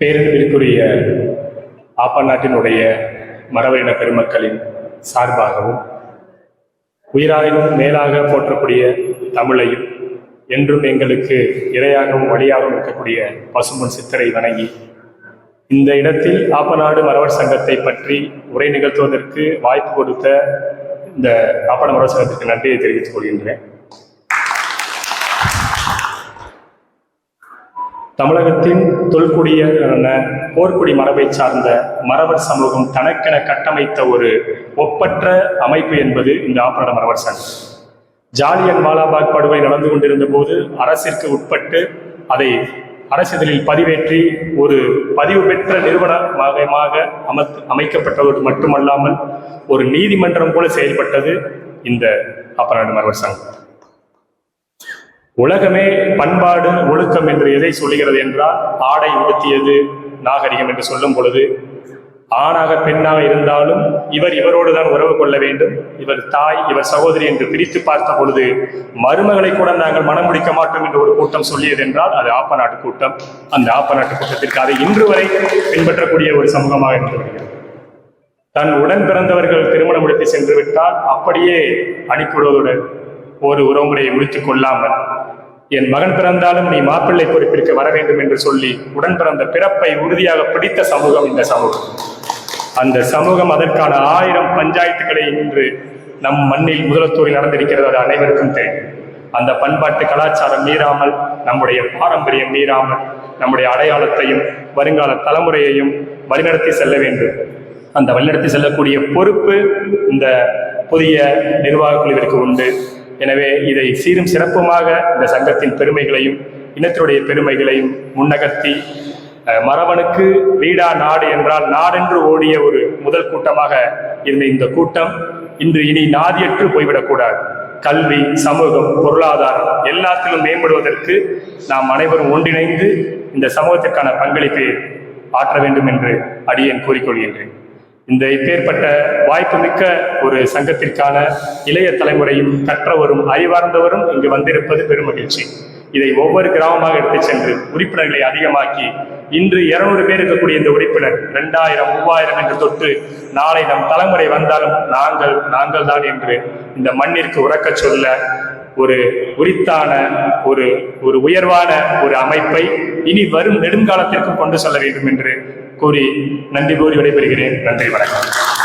பேரன்பிற்குரிய ஆப்பா நாட்டினுடைய மரபரின பெருமக்களின் சார்பாகவும் உயிராயினும் மேலாக போற்றக்கூடிய தமிழையும் என்றும் எங்களுக்கு இரையாகவும் வழியாகவும் இருக்கக்கூடிய பசும்பொன் சித்தரை வணங்கி இந்த இடத்தில் ஆப்பநாடு மரவர் சங்கத்தை பற்றி உரை நிகழ்த்துவதற்கு வாய்ப்பு கொடுத்த இந்த ஆப்பன மரவர் சங்கத்திற்கு நன்றியை தெரிவித்துக் கொள்கின்றேன். தமிழகத்தின் தொல்குடியான போர்க்குடி மரபை சார்ந்த மரவர் சமூகம் தனக்கென கட்டமைத்த ஒரு ஒப்பற்ற அமைப்பு என்பது இந்த ஆப்பரட மரவர் சங்கம். ஜாலியன் வாலாபாக் படுகொலை நடந்து கொண்டிருந்த போது அரசிற்கு உட்பட்டு அதை அரசிதழில் பதிவேற்றி ஒரு பதிவு பெற்ற நிறுவனமாக அமர்த்து அமைக்கப்பட்டதோடு மட்டுமல்லாமல் ஒரு நீதிமன்றம் போல செயல்பட்டது இந்த அப்பநாடு மரவர் சங்கம். உலகமே பண்பாடு ஒழுக்கம் என்று எதை சொல்லுகிறது என்றால் ஆடை உடுத்தியது நாகரிகம் என்று சொல்லும் பொழுது ஆணாக பெண்ணாக இருந்தாலும் இவர் இவரோடு தான் உறவு கொள்ள வேண்டும். இவர் தாய் இவர் சகோதரி என்று பிரித்து பார்த்த பொழுது மருமகளை கூட நாங்கள் மனம் முடிக்க மாட்டோம் என்று ஒரு கூட்டம் சொல்லியது என்றால் அது ஆப்ப நாட்டு கூட்டம். அந்த ஆப்ப நாட்டு கூட்டத்திற்கு அதை இன்று வரை பின்பற்றக்கூடிய ஒரு சமூகமாக இருந்து வருகிறது. தன் உடன் பிறந்தவர்கள் திருமணம் முடித்து சென்று விட்டால் அப்படியே அனுப்பிவிடுவதோடு ஒரு உறவுமுறையை முடித்துக் கொள்ளாமல் என் மகன் பிறந்தாலும் நீ மாப்பிள்ளை பொறுப்பிற்கு வர வேண்டும் என்று சொல்லி உடன் பிறந்த பிறப்பை உறுதியாக பிடித்த சமூகம் இந்த சமூகம். அந்த சமூகம் அதற்கான ஆயிரம் பஞ்சாயத்துக்களை இன்று நம் மண்ணில் முதலத்தூரில் நடந்திருக்கிறது அது அனைவருக்கும் தெரியும். அந்த பண்பாட்டு கலாச்சாரம் மீறாமல் நம்முடைய பாரம்பரியம் மீறாமல் நம்முடைய அடையாளத்தையும் வருங்கால தலைமுறையையும் வழிநடத்தி செல்ல வேண்டும். அந்த வழிநடத்தி செல்லக்கூடிய பொறுப்பு இந்த புதிய நிர்வாக குழுவிற்கு உண்டு. எனவே இதை சீரும் சிறப்புமாக இந்த சங்கத்தின் பெருமைகளையும் இனத்தினுடைய பெருமைகளையும் முன்னகர்த்தி அஹ், வீடா நாடு என்றால் நாடென்று ஓடிய ஒரு முதல் கூட்டமாக இருந்த இந்த கூட்டம் இன்று இனி நாதியற்று போய்விடக்கூடாது. கல்வி சமூகம் பொருளாதாரம் எல்லாத்திலும் மேம்படுவதற்கு நாம் அனைவரும் ஒன்றிணைந்து இந்த சமூகத்திற்கான பங்களிப்பை ஆற்ற வேண்டும் என்று அடியேன் கூறிக்கொள்கின்றேன். இந்த இப்பேற்பட்ட வாய்ப்புமிக்க ஒரு சங்கத்திற்கான இளைய தலைமுறையும் கற்றவரும் அறிவார்ந்தவரும் இங்கு வந்திருப்பது பெரும் மகிழ்ச்சி. இதை ஒவ்வொரு கிராமமாக எடுத்துச் சென்று உறுப்பினர்களை அதிகமாக்கி இன்று இருநூறு பேர் இருக்கக்கூடிய இந்த உறுப்பினர் இரண்டாயிரம் மூவாயிரம் என்று தொட்டு நாளை நம் தலைமுறை வந்தாலும் நாங்கள் நாங்கள் தான் என்று இந்த மண்ணிற்கு உறக்கச் சொல்ல ஒரு உரித்தான ஒரு ஒரு உயர்வான ஒரு அமைப்பை இனி வரும் நெடுங்காலத்திற்கும் கொண்டு செல்ல வேண்டும் என்று கூறி நன்றி கூறி விடைபெறுகிறேன். நன்றி வணக்கம்.